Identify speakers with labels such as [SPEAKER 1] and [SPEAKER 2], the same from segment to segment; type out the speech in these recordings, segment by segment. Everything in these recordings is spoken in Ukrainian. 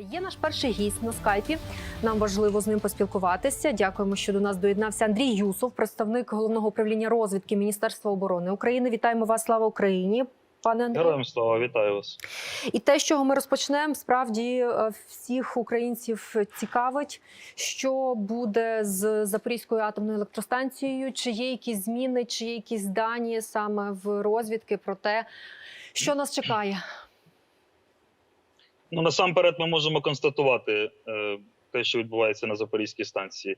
[SPEAKER 1] Є наш перший гість на скайпі. Нам важливо з ним поспілкуватися. Дякуємо, що до нас доєднався Андрій Юсов, представник головного управління розвідки Міністерства оборони України. Вітаємо вас! Слава Україні! Пане Андрію.
[SPEAKER 2] Героям слава, вітаю вас.
[SPEAKER 1] І те, з чого ми розпочнемо, справді е, всіх українців цікавить, що буде з Запорізькою атомною електростанцією, чи є якісь зміни, чи є якісь дані саме в розвідки про те, що нас чекає.
[SPEAKER 2] Ну насамперед, ми можемо констатувати е, те, що відбувається на Запорізькій станції.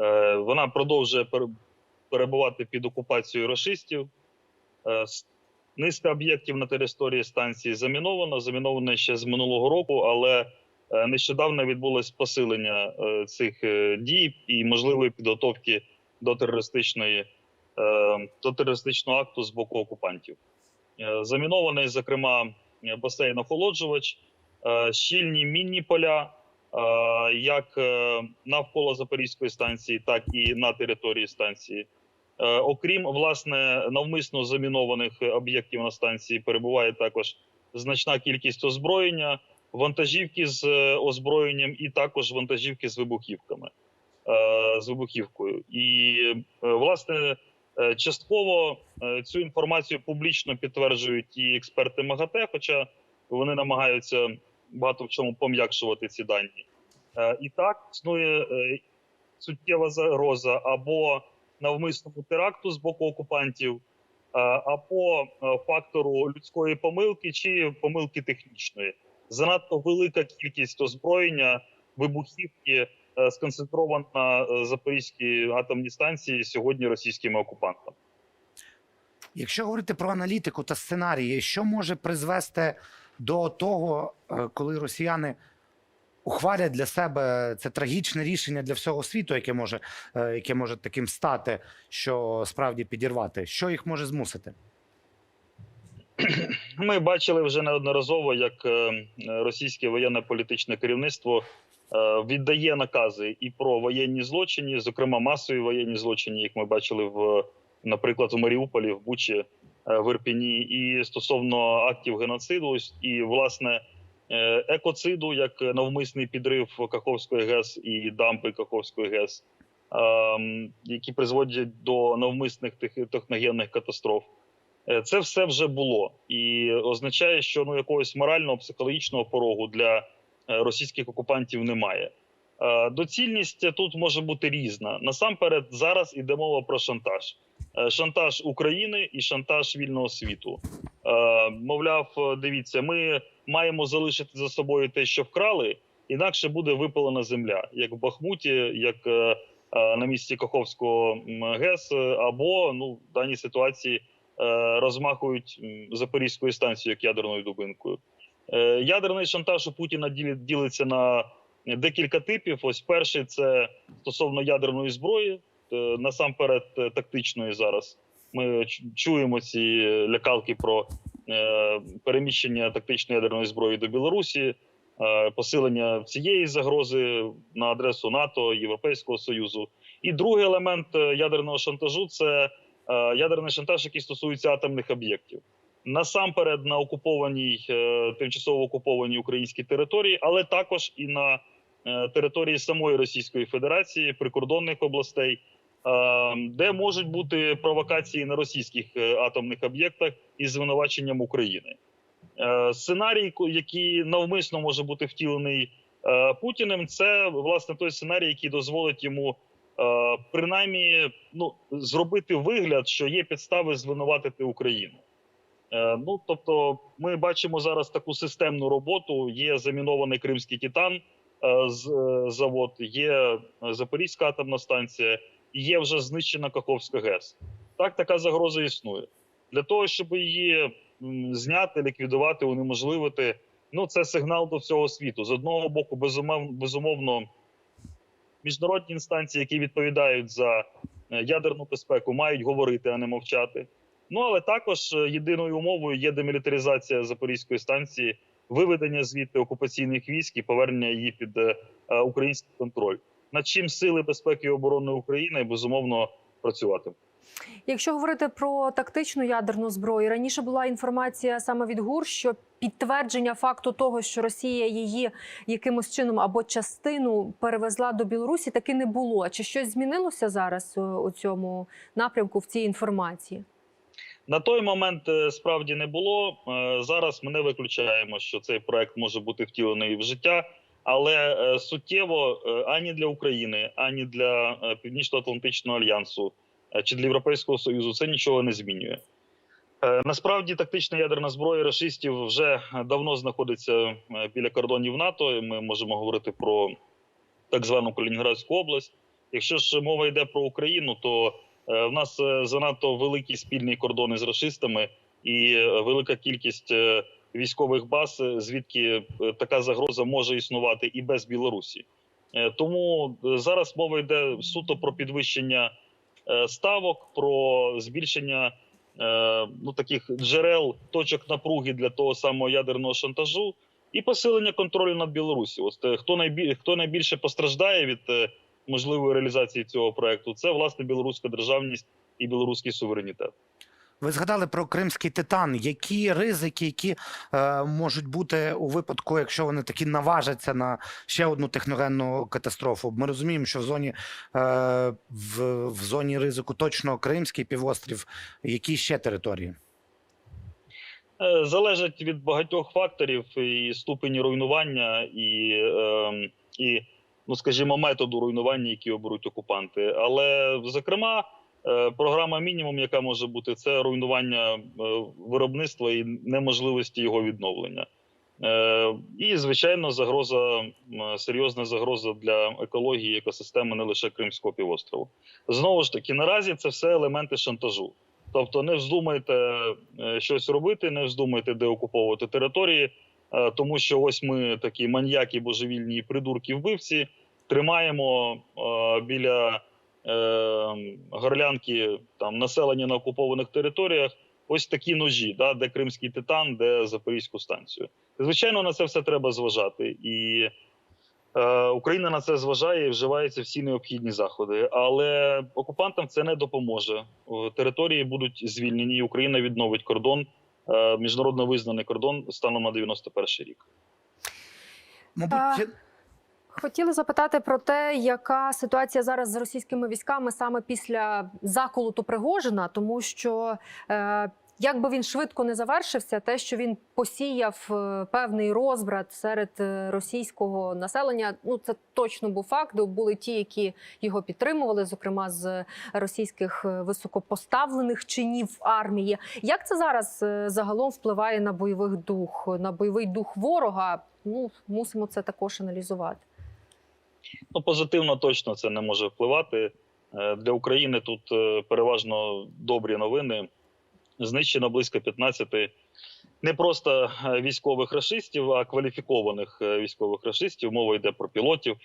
[SPEAKER 2] Е, вона продовжує перебувати під окупацією рашистів. Е, низка об'єктів на території станції заміновано. Заміновано ще з минулого року, але е, нещодавно відбулось посилення е, цих е, дій і можливої підготовки до терористичної до терористичного акту з боку окупантів. Замінований, зокрема, басейн охолоджувач, щільні мінні поля, е, як е, навколо Запорізької станції, так і на території станції. Е, Окрім власне навмисно замінованих об'єктів на станції, перебуває також значна кількість озброєння, вантажівки з е, озброєнням, і також вантажівки з вибухівками е, з вибухівкою. І е, власне е, частково е, цю інформацію публічно підтверджують і експерти МАГАТЕ, хоча вони намагаються багато в чому пом'якшувати ці дані. Е, І так існує е, суттєва загроза або навмисному теракту з боку окупантів, е, або фактору людської помилки чи помилки технічної. Занадто велика кількість озброєння, вибухівки сконцентрована на Запорізькій атомній станції сьогодні російськими окупантами.
[SPEAKER 3] Якщо говорити про аналітику та сценарії, що може призвести до того, е, коли росіяни ухвалять для себе це трагічне рішення для всього світу, яке може, е, яке може таким стати, що справді підірвати, що їх може змусити?
[SPEAKER 2] Ми бачили вже неодноразово, як е, російське воєнне політичне керівництво віддає накази і про воєнні злочини, зокрема масові воєнні злочини, як ми бачили в, наприклад, у Маріуполі, в Бучі, в Ірпіні, і стосовно актів геноциду, і власне е, екоциду, як навмисний підрив Каховської ГЕС і дампи Каховської ГЕС, ем, які призводять до навмисних тех- техногенних катастроф. Е, Це все вже було і означає, що ну якогось морального психологічного порогу для е, російських окупантів немає. Е, Доцільність тут може бути різна. Насамперед, зараз іде мова про шантаж: Е, шантаж України і шантаж вільного світу. Е, Мовляв, е, дивіться, ми маємо залишити за собою те, що вкрали, інакше буде випалена земля, як в Бахмуті, як е, е, на місці Каховського ГЕС, е, або ну в даній ситуації е, розмахують Запорізькою станцією як ядерною дубинкою. Е, Ядерний шантаж у Путіна ділиться на декілька типів. Ось перший це стосовно ядерної зброї, е, насамперед е, тактичної зараз. Ми чуємо ці лякалки про е, переміщення тактичної ядерної зброї до Білорусі, е, посилення цієї загрози на адресу НАТО, Європейського Союзу. І другий елемент е, ядерного шантажу це е, ядерний шантаж, який стосується атомних об'єктів. Насамперед на окупованій е, тимчасово окупованій українській території, але також і на е, території самої Російської Федерації, прикордонних областей, е, де можуть бути провокації на російських е, атомних об'єктах із звинуваченням України. Е, Сценарій, який навмисно може бути втілений е, Путіним, це власне той сценарій, який дозволить йому принаймні ну, зробити вигляд, що є підстави звинуватити Україну. Ну тобто, ми бачимо зараз таку системну роботу. Є замінований кримський титан завод, є Запорізька атомна станція, є вже знищена Каховська ГЕС. Так, така загроза існує. Для того, щоб її зняти, ліквідувати, унеможливити. Ну, це сигнал до всього світу. З одного боку, безумовно, міжнародні інстанції, які відповідають за е, ядерну безпеку, мають говорити, а не мовчати. Ну але також е, єдиною умовою є демілітаризація Запорізької станції, виведення звідти окупаційних військ і повернення її під е, український контроль. Над чим сили безпеки і оборони України безумовно працювати.
[SPEAKER 1] Якщо говорити про тактичну ядерну зброю, раніше була інформація саме від ГУР, що підтвердження факту того, що Росія її якимось чином або частину перевезла до Білорусі, таки не було. Чи щось змінилося зараз е, у цьому напрямку в цій інформації?
[SPEAKER 2] На той момент е, справді не було. Е, Зараз ми не виключаємо, що цей проект може бути втілений в життя, але е, суттєво е, ані для України, ані для е, Північно-Атлантичного альянсу чи для Європейського союзу це нічого не змінює. Насправді тактична ядерна зброя рашистів вже давно знаходиться біля кордонів НАТО. Ми можемо говорити про так звану Калінінградську область. Якщо ж мова йде про Україну, то В нас занадто великі спільні кордони з расистами і велика кількість військових баз, е, звідки е, така загроза може існувати і без Білорусі. Е, Тому зараз мова йде суто про підвищення ставок, про збільшення ну таких джерел точок напруги для того самого ядерного шантажу і посилення контролю над Білорусі. Е, хто найбіль, хто найбільше постраждає від можливої реалізації цього проекту, це власне білоруська державність і білоруський суверенітет.
[SPEAKER 3] Ви згадали про кримський титан. Які ризики, які е, можуть бути у випадку, якщо вони такі наважаться на ще одну техногенну катастрофу? Ми розуміємо, що в зоні е, в, в зоні ризику точно Кримський півострів. Які ще території?
[SPEAKER 2] Е, Залежить від багатьох факторів і ступені руйнування, і, е, і ну скажімо, методу руйнування, які оберуть окупанти. Але зокрема, програма мінімум, яка може бути, це руйнування е, виробництва і неможливості його відновлення. Е, І, звичайно, загроза серйозна загроза для екології, екосистеми не лише Кримського півострову. Знову ж таки, наразі це все елементи шантажу. Тобто, не вздумайте е, щось робити, не вздумайте деокуповувати території, е, тому що ось ми такі маньяки, божевільні придурки вбивці тримаємо е, біля е, горлянки там населення на окупованих територіях. Ось такі ножі, да, де кримський титан, де запорізьку станцію. Звичайно, на це все треба зважати, і е, Україна на це зважає і вживаються всі необхідні заходи. Але окупантам це не допоможе. Е, Території будуть звільнені. і Україна відновить кордон, е, міжнародно визнаний кордон станом на 91 рік.
[SPEAKER 3] Мабуть,
[SPEAKER 1] Хотіли запитати про те, яка ситуація зараз з російськими військами саме після заколоту Пригожина, тому що е, як би він швидко не завершився, те, що він посіяв е, певний розбрат серед е, російського населення, ну це точно був факт. Були ті, які його підтримували, зокрема з російських е, високопоставлених чинів армії. Як це зараз загалом впливає на бойовий дух, на бойовий дух ворога? Ну мусимо це також аналізувати.
[SPEAKER 2] Ну, позитивно точно це не може впливати. Е, Для України тут е, переважно добрі новини. Знищено близько 15 не просто е, військових рашистів, а кваліфікованих військових рашистів. Мова йде про пілотів.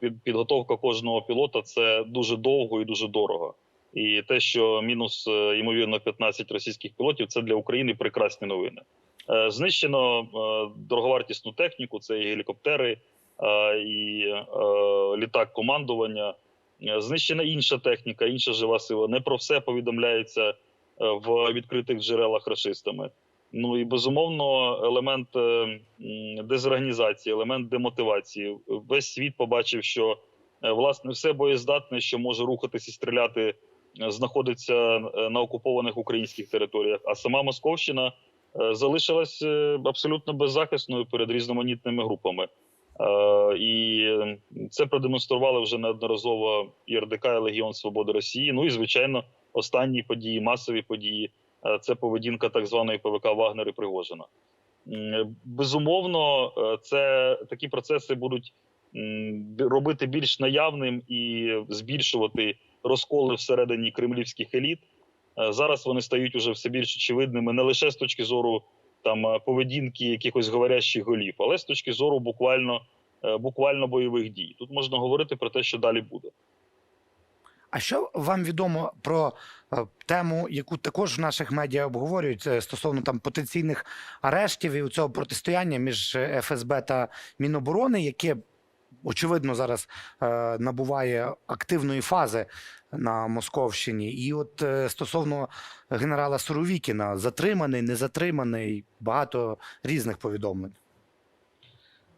[SPEAKER 2] Під- Підготовка кожного пілота це дуже довго і дуже дорого. І те, що мінус ймовірно 15 російських пілотів, це для України прекрасні новини. Знищено дороговартісну техніку, це і гелікоптери, і е, літак командування. Е, Знищена інша техніка, інша жива сила. Не про все повідомляється е, в відкритих джерелах рашистами. Ну і безумовно, елемент е, дезорганізації, елемент демотивації. Весь світ побачив, що е, власне все боєздатне, що може рухатись і стріляти, е, знаходиться е, на окупованих українських територіях. А сама Московщина е, залишилась е, абсолютно беззахисною перед різноманітними групами. Е, І це продемонстрували вже неодноразово і РДК, і Легіон Свободи Росії. Ну і звичайно, останні події, масові події. е, Це поведінка так званої ПВК Вагнер і Пригожина. Безумовно, е, це такі процеси будуть робити більш наявним і збільшувати розколи всередині кремлівських еліт. Зараз вони стають уже все більш очевидними не лише з точки зору там е, поведінки якихось говорящих голів, але з точки зору буквально, е, буквально бойових дій. Тут можна говорити про те, що далі буде.
[SPEAKER 3] А що вам відомо про е, тему, яку також в наших медіа обговорюють стосовно там потенційних арештів і цього протистояння між ФСБ та Міноборони, яке очевидно зараз е, набуває активної фази на Московщині. І от е, стосовно генерала Суровікіна, затриманий, не затриманий, багато різних повідомлень.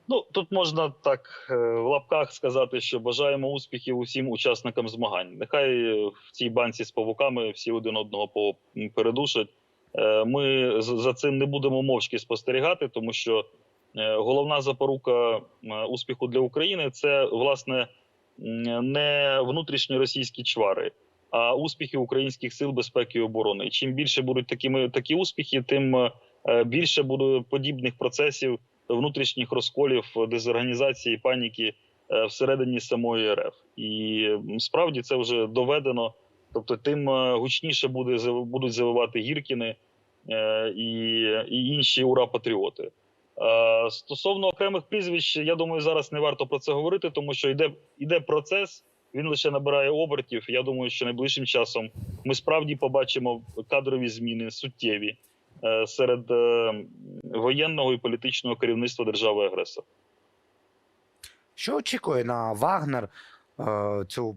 [SPEAKER 2] Ну тут можна так е, в лапках сказати, що бажаємо успіхів усім учасникам змагань. Нехай в цій банці з павуками всі один одного передушать. Ми за цим не будемо мовчки спостерігати, тому що головна запорука е, успіху для України це власне не внутрішні російські чвари, а успіхи українських сил безпеки і оборони. І чим більше будуть такими такі успіхи, тим е, більше буде подібних процесів внутрішніх розколів, дезорганізації, паніки е, всередині самої РФ. І справді це вже доведено. Тобто, тим е, гучніше буде будуть завивати Гіркіни е, і, і інші ура-патріоти. Е, Стосовно окремих прізвищ, я думаю, зараз не варто про це говорити, тому що йде, йде процес, він лише набирає обертів. Я думаю, що найближчим часом ми справді побачимо кадрові зміни суттєві е, серед е, воєнного і політичного керівництва держави-агресора.
[SPEAKER 3] Що очікує на Вагнер е, цю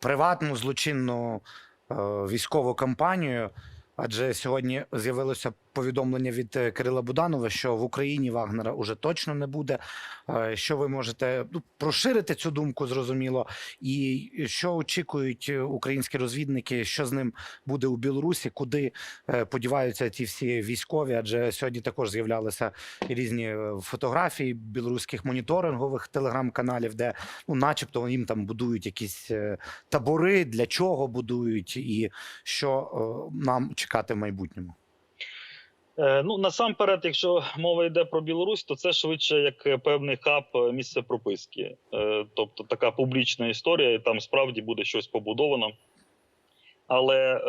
[SPEAKER 3] приватну злочинну е, військову кампанію? Адже сьогодні з'явилося повідомлення від е, Кирила Буданова, що в Україні Вагнера уже точно не буде. Е, Що ви можете ну, розширити цю думку, зрозуміло, і що очікують е, українські розвідники, що з ним буде у Білорусі, куди подіваються ті всі військові? Адже сьогодні також з'являлися різні фотографії білоруських моніторингових телеграм-каналів, де ну, начебто їм там будують якісь табори, для чого будують, і що нам чекати в майбутньому.
[SPEAKER 2] Е, Ну насамперед, якщо мова йде про Білорусь, то це швидше як е, певний хаб е, місце прописки, тобто така публічна історія, і там справді буде щось побудовано. Але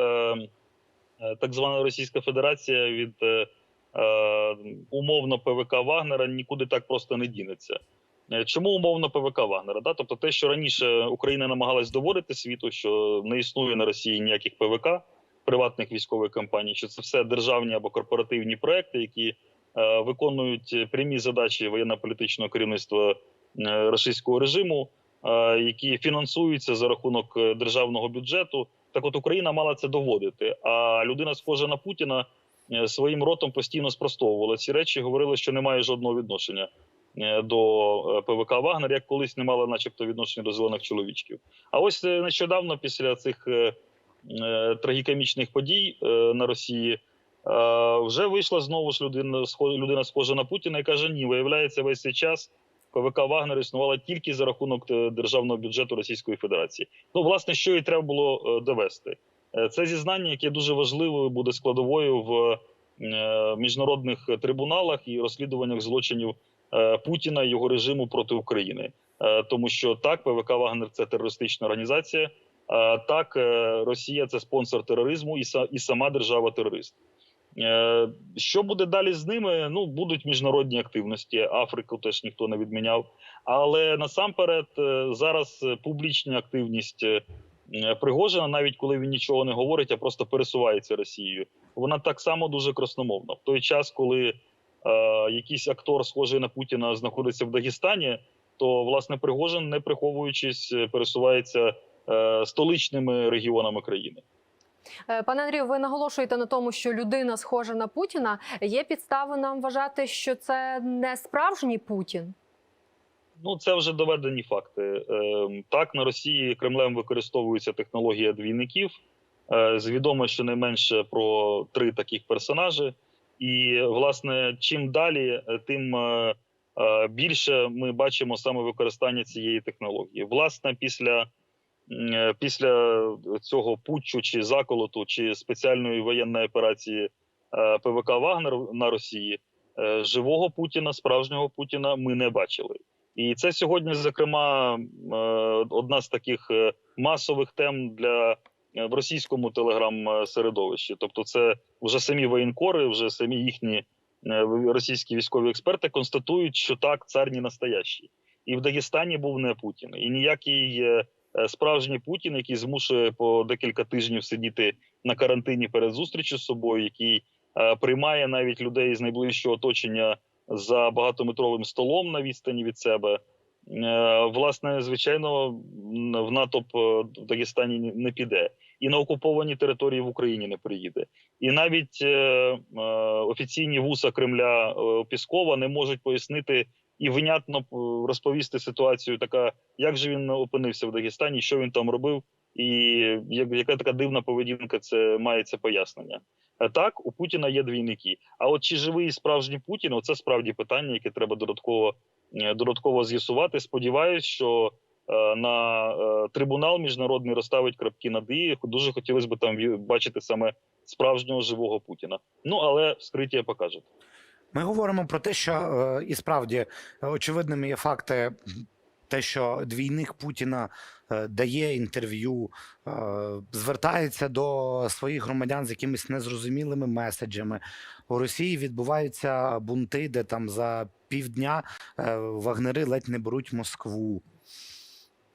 [SPEAKER 2] так звана Російська Федерація від умовно ПВК Вагнера нікуди так просто не дінеться. Чому умовно ПВК Вагнера? Да? Тобто, те, що раніше Україна намагалась доводити світу, що не існує на Росії ніяких ПВК, приватних військових компаній, що це все державні або корпоративні проекти, які е, виконують прямі задачі воєнно-політичного керівництва е, російського режиму, е, які фінансуються за рахунок державного бюджету. Так, от Україна мала це доводити. А людина, схожа на Путіна, своїм ротом постійно спростовувала ці речі, говорила, що немає жодного відношення до ПВК Вагнер, як колись не мала, начебто, відношення до зелених чоловічків. А ось нещодавно, після цих трагікомічних подій е, на Росії, е, вже вийшла знову ж людина, людина схожа на Путіна і каже: ні, виявляється, весь цей час ПВК Вагнер існувала тільки за рахунок е, державного бюджету Російської Федерації. Ну, власне, що і треба було е, довести. Е, Це зізнання, яке дуже важливою буде складовою в е, міжнародних трибуналах і розслідуваннях злочинів е, Путіна і його режиму проти України. Е, Тому що так, ПВК Вагнер це терористична організація. А, Так, е, Росія це спонсор тероризму і са- і сама держава терорист. Е, Що буде далі з ними? Ну будуть міжнародні активності. Африку теж ніхто не відміняв. Але насамперед е, зараз е, публічна активність е, е, Пригожина, навіть коли він нічого не говорить, а просто пересувається Росією. Вона так само дуже красномовна. В той час, коли е, якийсь актор, схожий на Путіна, знаходиться в Дагестані, то власне Пригожин, не приховуючись, е, пересувається е, столичними регіонами країни.
[SPEAKER 1] Е, Пане Андрію, ви наголошуєте на тому, що людина схожа на Путіна. Є підстави нам вважати, що це не справжній Путін.
[SPEAKER 2] Ну, це вже доведені факти. Ем, Так, на Росії Кремлем використовується технологія двійників. Е, Звідомо щонайменше про три таких персонажі. І, власне, чим далі, е, тим е, е, більше ми бачимо саме використання цієї технології. Власне, після, е, після цього путчу чи заколоту, чи спеціальної воєнної операції е, ПВК Вагнер на Росії, е, живого Путіна, справжнього Путіна ми не бачили. І це сьогодні, зокрема, е, одна з таких е, масових тем для е, в російському телеграм-середовищі. Тобто, це вже самі воєнкори, вже самі їхні е, російські військові експерти констатують, що так, цар не настоящий. І в Дагестані був не Путін, і ніякий е, е, справжній Путін, який змушує по декілька тижнів сидіти на карантині перед зустрічю з собою, який е, приймає навіть людей з найближчого оточення за багатометровим столом на відстані від себе. е, власне, звичайно, в натовп е, в Дагестані не- піде, і на окуповані території в Україні не приїде. І навіть е, е, офіційні вуса Кремля е, Піскова не можуть пояснити і внятно е, розповісти ситуацію, така як же він опинився в Дагестані, що він там робив, і яка така дивна поведінка це мається пояснення. А так, у Путіна є двійники. А от чи живий справжній Путін, оце справді питання, яке треба додатково, е, додатково з'ясувати. Сподіваюсь, що е, на е, трибунал міжнародний розставить крапки над «і». Дуже хотілося б там бачити саме справжнього живого Путіна. Ну але вскриття покаже.
[SPEAKER 3] Ми говоримо про те, що е, і справді очевидними є факти. Те, що двійник Путіна е, дає інтерв'ю, е, звертається до своїх громадян з якимись незрозумілими меседжами. У Росії відбуваються бунти, де там за півдня вагнери ледь не беруть Москву.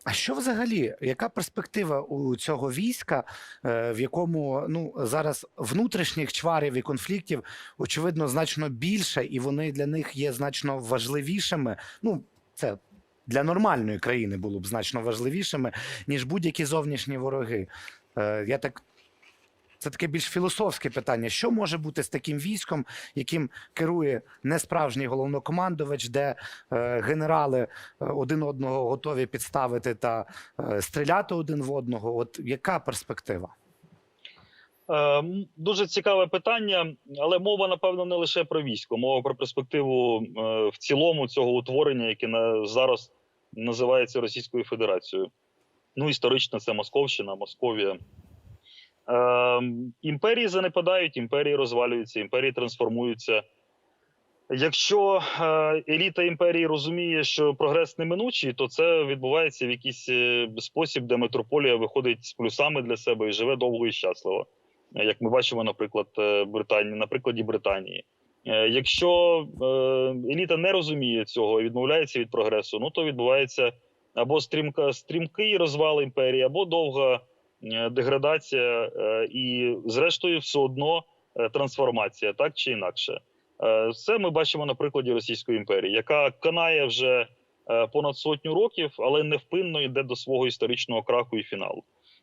[SPEAKER 3] А що взагалі? Яка перспектива у цього війська, е, в якому ну зараз внутрішніх чварів і конфліктів очевидно значно більше, і вони для них є значно важливішими. Ну, це для нормальної країни було б значно важливішими, ніж будь-які зовнішні вороги. Е, Я так. Це таке більш філософське питання. Що може бути з таким військом, яким керує не справжній головнокомандувач, де е, генерали е, один одного готові підставити та е, стріляти один в одного? От яка перспектива?
[SPEAKER 2] Е, Дуже цікаве питання, але мова напевно не лише про військо, мова про перспективу е, в цілому цього утворення, яке на зараз називається Російською Федерацією. Ну, історично це Московщина, Московія. Е, імперії занепадають, імперії розвалюються, імперії трансформуються. Якщо е, еліта імперії розуміє, що прогрес неминучий, то це відбувається в якийсь е, спосіб, де метрополія виходить з плюсами для себе і живе довго і щасливо як ми бачимо, наприклад, е, Британії, на прикладі Британії. Якщо еліта не розуміє цього і відмовляється від прогресу, ну то відбувається або стрімка стрімкий розвал імперії, або довга деградація, е, і, зрештою, все одно е, трансформація, так чи інакше. Е, Це ми бачимо на прикладі Російської імперії, яка канає вже е, понад сотню років, але невпинно йде до свого історичного краху і фіналу.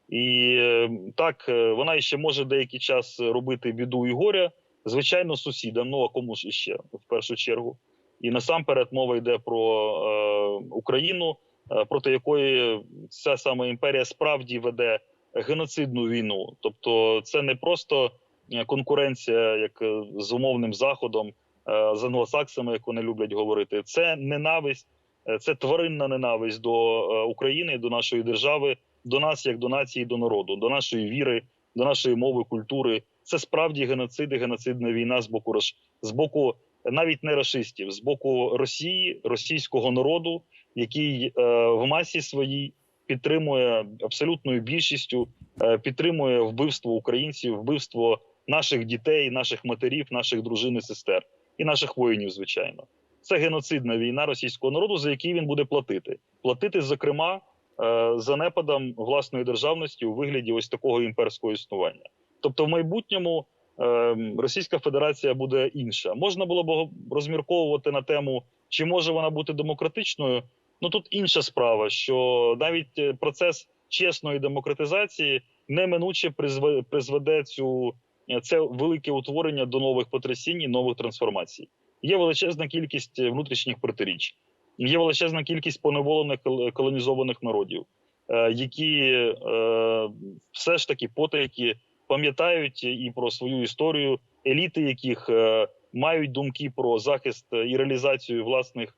[SPEAKER 2] І е, так, е, вона ще може деякий час робити біду і горя, звичайно, сусідам. Ну а кому ж іще в першу чергу. І насамперед мова йде про е, Україну, е, проти якої ця сама імперія справді веде геноцидну війну. Тобто, це не просто е, конкуренція, як е, з умовним заходом, е, з англосаксами, як вони люблять говорити. Це ненависть, це тваринна ненависть до України, до нашої держави до нас, як до нації, до народу, до нашої віри, до нашої мови, культури. Це справді геноцид і геноцидна війна з боку з боку навіть не рашистів, з боку Росії, російського народу, який е, в масі своїй підтримує абсолютною більшістю, е, підтримує вбивство українців, вбивство наших дітей, наших матерів, наших дружин і сестер і наших воїнів. Звичайно, це геноцидна війна російського народу, за який він буде платити. Платити, зокрема е, занепадом власної державності у вигляді ось такого імперського існування. Тобто, в майбутньому е, Російська Федерація буде інша. Можна було б розмірковувати на тему, чи може вона бути демократичною. Ну тут інша справа, що навіть е, процес чесної демократизації неминуче призве- призведе цю е, це велике утворення до нових потрясінь і нових трансформацій. Є величезна кількість е, внутрішніх протиріч. Є величезна кількість поневолених колонізованих народів, які все ж таки потайки пам'ятають і про свою історію, еліти, яких мають думки про захист і реалізацію власних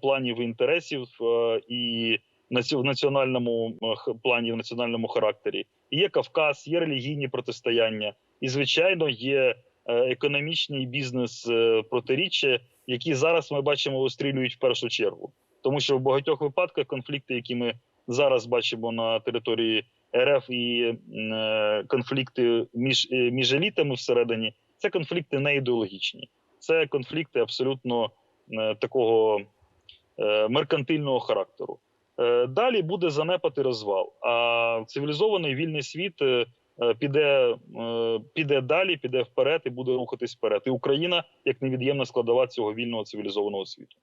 [SPEAKER 2] планів і інтересів е, і в національному е, плані, в національному характері. Є Кавказ, є релігійні протистояння, і звичайно є е, економічні і бізнес е, протиріччя, які зараз ми бачимо вистрілюють в першу чергу, тому що в багатьох випадках конфлікти, які ми зараз бачимо на території РФ і е, конфлікти між, е, між елітами всередині, це конфлікти не ідеологічні, це конфлікти абсолютно е, такого е, меркантильного характеру. Е, Далі буде занепад і розвал. А цивілізований вільний світ е, е, піде, е, піде далі, піде вперед і буде рухатись вперед. І Україна як невід'ємна складова цього вільного цивілізованого світу.